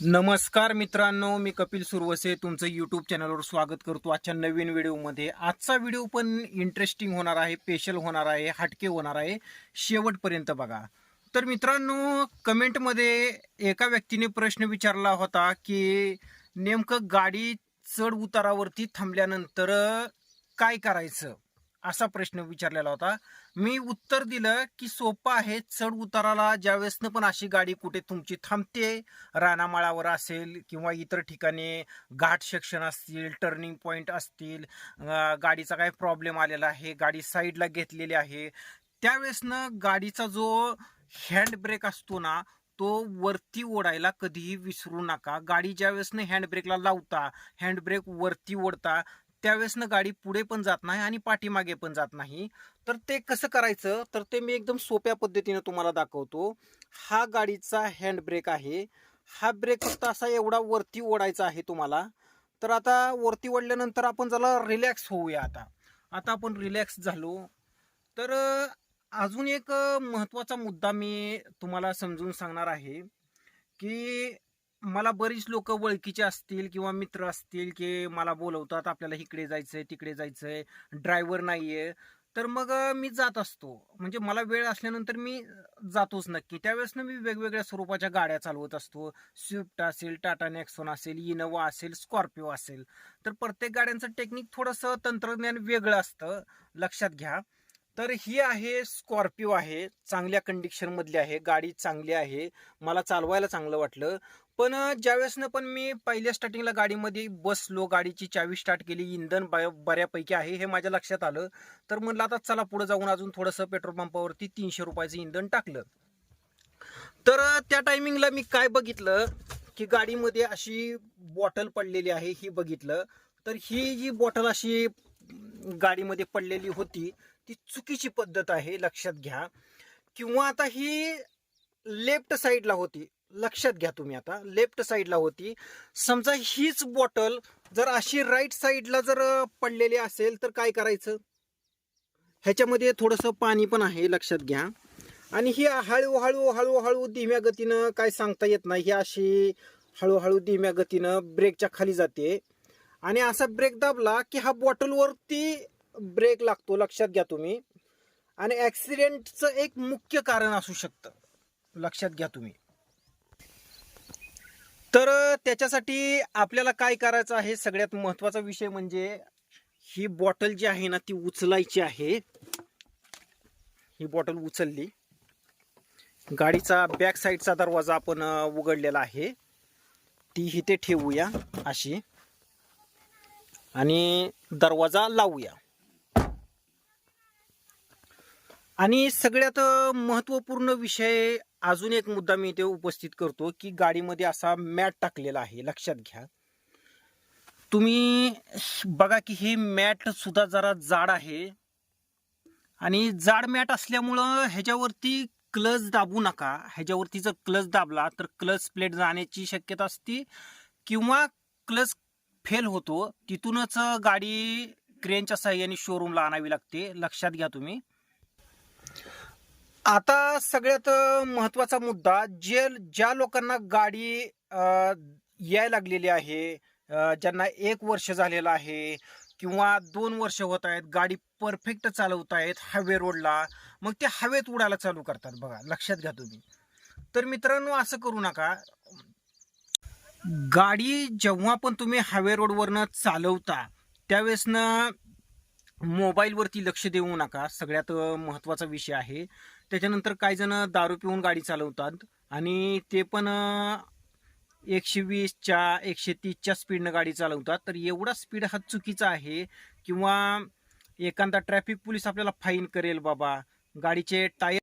नमस्कार मित्रांनो मी कपिल सुरवसे तुमचं यूट्यूब चॅनलवर स्वागत करतो आजच्या नवीन व्हिडिओमध्ये. आजचा व्हिडिओ पण इंटरेस्टिंग होणार आहे स्पेशल होणार आहे हटके होणार आहे शेवटपर्यंत बघा. तर मित्रांनो कमेंटमध्ये एका व्यक्तीने प्रश्न विचारला होता की नेमकं गाडी चढ उतारावरती थांबल्यानंतर काय करायचं? असा प्रश्न विचारलेला होता. मी उत्तर दिलं की सोपं आहे चढ उताराला ज्यावेळेसनं पण अशी गाडी कुठे तुमची थांबते रानामाळावर असेल किंवा इतर ठिकाणी घाट सेक्शन असतील टर्निंग पॉईंट असतील गाडीचा काय प्रॉब्लेम आलेला आहे गाडी साईडला घेतलेली आहे त्यावेळेसनं गाडीचा जो हँड ब्रेक असतो ना तो वरती ओढायला कधीही विसरू नका. गाडी ज्या वेळेसनं हँडब्रेकला लावता हँडब्रेक वरती ओढता त्यावेळेसनं गाडी पुढे पण जात नाही आणि पाठीमागे पण जात नाही. तर ते कसं करायचं? तर ते मी एकदम सोप्या पद्धतीनं तुम्हाला दाखवतो. हा गाडीचा हँड ब्रेक आहे. हा ब्रेक फक्त असा एवढा वरती ओढायचा आहे तुम्हाला. तर आता वरती ओढल्यानंतर आपण जरा रिलॅक्स होऊया आता. आता आपण रिलॅक्स झालो. तर अजून एक महत्त्वाचा मुद्दा मी तुम्हाला समजून सांगणार आहे की मला बरीच लोक ओळखीचे असतील किंवा मित्र असतील की मला बोलवतात आपल्याला इकडे जायचंय तिकडे जायचंय ड्रायव्हर नाहीये. तर मग मी जात असतो. म्हणजे मला वेळ असल्यानंतर मी जातोच नक्की. त्यावेळेस ना मी वेगवेगळ्या स्वरूपाच्या गाड्या चालवत असतो. स्विफ्ट असेल टाटा नेक्सॉन असेल इनोवा असेल स्कॉर्पिओ असेल. तर प्रत्येक गाड्यांचं टेक्निक थोडंसं तंत्रज्ञान वेगळं असतं. लक्षात घ्या. तर ही आहे स्कॉर्पिओ आहे. चांगल्या कंडिशन मधली आहे. गाडी चांगली आहे. मला चालवायला चांगलं वाटलं. पण ज्यावेळेसनं पण मी पहिल्या स्टार्टिंगला गाडीमध्ये बसलो गाडीची चावी स्टार्ट केली इंधन बऱ्यापैकी आहे हे माझ्या लक्षात आलं. तर म्हणलं आता चला पुढे जाऊन अजून थोडंसं पेट्रोल पंपावरती तीनशे रुपयाचं इंधन टाकलं. तर त्या टायमिंगला मी काय बघितलं? की गाडीमध्ये अशी बॉटल पडलेली आहे ही बघितलं. तर ही जी बॉटल अशी गाडीमध्ये पडलेली होती ती चुकीची पद्धत आहे लक्षात घ्या. किंवा आता ही लेफ्ट साईडला होती लक्षात घ्या तुम्ही आता. लेफ्ट साईडला होती. समजा हीच बॉटल जर अशी राईट साईडला जर पडलेली असेल तर काय करायचं? ह्याच्यामध्ये थोडंसं पाणी पण आहे लक्षात घ्या. आणि ही हळूहळू हळूहळू धीम्या गतीनं काय सांगता येत नाही ही अशी हळूहळू धीम्या गतीनं ब्रेकच्या खाली जाते. आणि असा ब्रेक दाबला की हा बॉटलवरती ब्रेक लागतो लक्षात घ्या तुम्ही. आणि ॲक्सिडेंटचं एक मुख्य कारण असू शकतं. लक्षात घ्या तुम्ही. तर त्याच्यासाठी आपल्याला काय करायचं आहे? सगळ्यात महत्त्वाचा विषय म्हणजे ही बॉटल जी आहे ना ती उचलायची आहे. ही बॉटल उचलली. गाडीचा बॅक साईडचा दरवाजा आपण उघडलेला आहे. ती इथे ठेवूया अशी. आणि दरवाजा लावूया. आणि सगळ्यात महत्त्वपूर्ण विषय अजून एक मुद्दा मी इथे उपस्थित करतो की गाडीमध्ये असा मॅट टाकलेला आहे लक्षात घ्या. तुम्ही बघा की हे मॅट सुद्धा जरा जाड आहे. आणि जाड मॅट असल्यामुळं ह्याच्यावरती क्लच दाबू नका. ह्याच्यावरती जर क्लच दाबला तर क्लच प्लेट जाण्याची शक्यता असते किंवा क्लच फेल होतो तिथूनच गाडी क्रेनच्या सहाय्याने शोरूमला आणावी लागते. लक्षात घ्या तुम्ही. आता सगळ्यात महत्त्वाचा मुद्दा जे ज्या लोकांना गाडी याय लागलेली आहे ज्यांना एक वर्ष झालेलं आहे किंवा दोन वर्ष होत आहेत गाडी परफेक्ट चालवत आहेत हायवे रोडला मग ते हवेत उडायला चालू करतात बघा. लक्षात घ्या तुम्ही. तर मित्रांनो असं करू नका. गाडी जेव्हा पण तुम्ही हायवे रोडवरनं चालवता त्यावेळेसनं मोबाईलवरती लक्ष देऊ नका. सगळ्यात महत्त्वाचा विषय आहे. त्याच्यानंतर काही जण दारू पिऊन गाडी चालवतात आणि ते पण एकशे वीसच्या एकशे तीसच्या स्पीडनं गाडी चालवतात. तर एवढा स्पीड हा चुकीचा आहे किंवा एखादा ट्रॅफिक पोलीस आपल्याला फाईन करेल बाबा. गाडीचे टायर